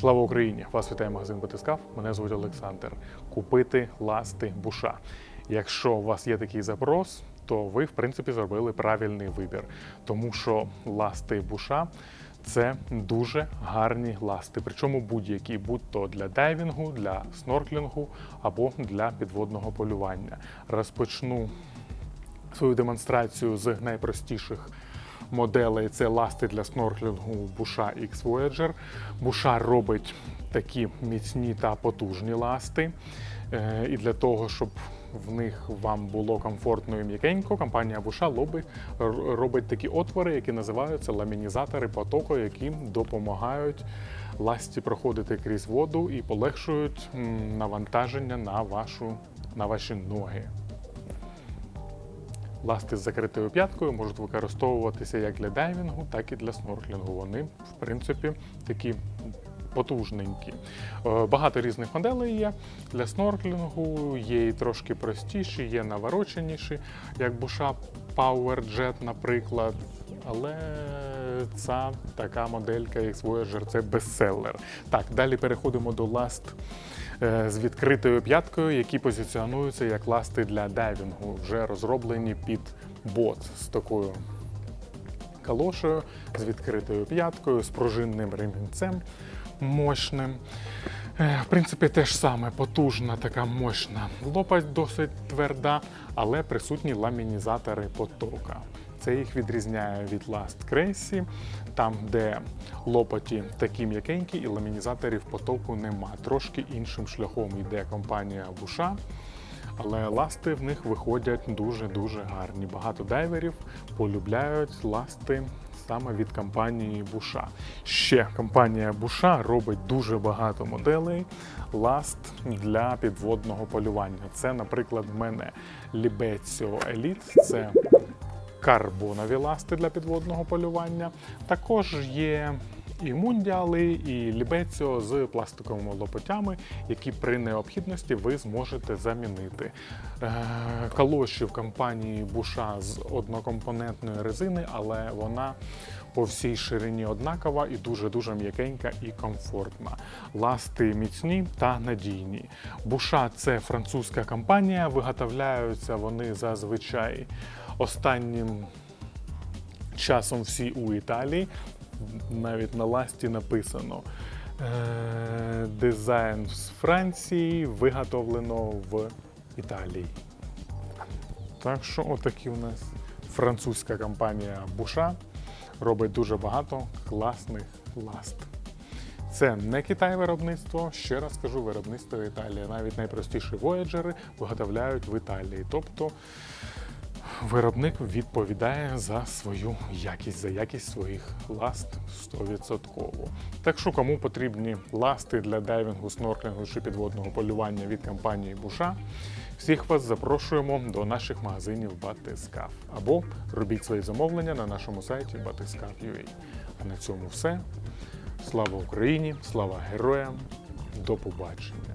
Слава Україні! Вас вітає магазин Батискаф. Мене звуть Олександр. Купити ласти буша. Якщо у вас є такий запрос, то ви, в принципі, зробили правильний вибір, тому що ласти буша. Це дуже гарні ласти, причому будь-які, будь-то для дайвінгу, для снорклінгу або для підводного полювання. Розпочну свою демонстрацію з найпростіших моделей. Це ласти для снорклінгу Буша X Voyager. Буша робить такі міцні та потужні ласти. Е, І для того, щоб в них вам було комфортно і м'якенько, компанія робить, робить такі отвори, які називаються ламінізатори потоку, які допомагають ласті проходити крізь воду і полегшують навантаження на, вашу, на ваші ноги. Ласти з закритою п'яткою можуть використовуватися як для дайвінгу, так і для снорклінгу. Вони, в принципі, такі потужненькі. Е, Багато різних моделей є. Для снорклінгу є і трошки простіші, є навороченіші, як Буша Power Jet, наприклад. Але ця така моделька X Voyager це бестселер. Так, далі переходимо до е, з відкритою п'яткою, які позиціонуються як ласти для дайвінгу, вже розроблені під бот з такою калошею, з відкритою п'яткою, з пружинним ремінцем мощним. Е, В принципі, те ж саме потужна, така мощна лопасть досить тверда, але присутні ламінізатори потока. Це їх відрізняє від ласт крейсі, там, де лопаті такі м'якенькі і ламінізаторів потоку нема. Трошки іншим шляхом йде компанія Буша. Але ласти в них виходять дуже-дуже гарні. Багато дайверів полюбляють ласти саме від компанії Буша. Ще компанія Буша робить дуже багато моделей ласт для підводного полювання. Це, наприклад, в мене Libezio Elite, це карбонові ласти для підводного полювання. Також є і мундіали, і лібеціо з пластиковими лопатями, які при необхідності ви зможете замінити. Е, Калоші в компанії Буша з однокомпонентної резини, але вона по всій ширині однакова і дуже-дуже м'якенька і комфортна. Ласти міцні та надійні. Буша це французька компанія, виготовляються вони зазвичай останнім часом всі у Італії. Навіть на ласті написано е, дизайн з Франції виготовлено в Італії. Так що отакі у нас французька компанія Буша робить дуже багато класних ласт. Це не Китай виробництво, ще раз кажу, виробництво Італії. Навіть найпростіші вояджери виготовляють в Італії. Тобто виробник відповідає за свою якість, за якість своїх ласт 100%. Так що, кому потрібні ласти для дайвінгу, снорклінгу чи підводного полювання від компанії Буша, всіх вас запрошуємо до наших магазинів Батискаф. Або робіть свої замовлення на нашому сайті batiscaf.ua. А на цьому все. Слава Україні! Слава героям! До побачення!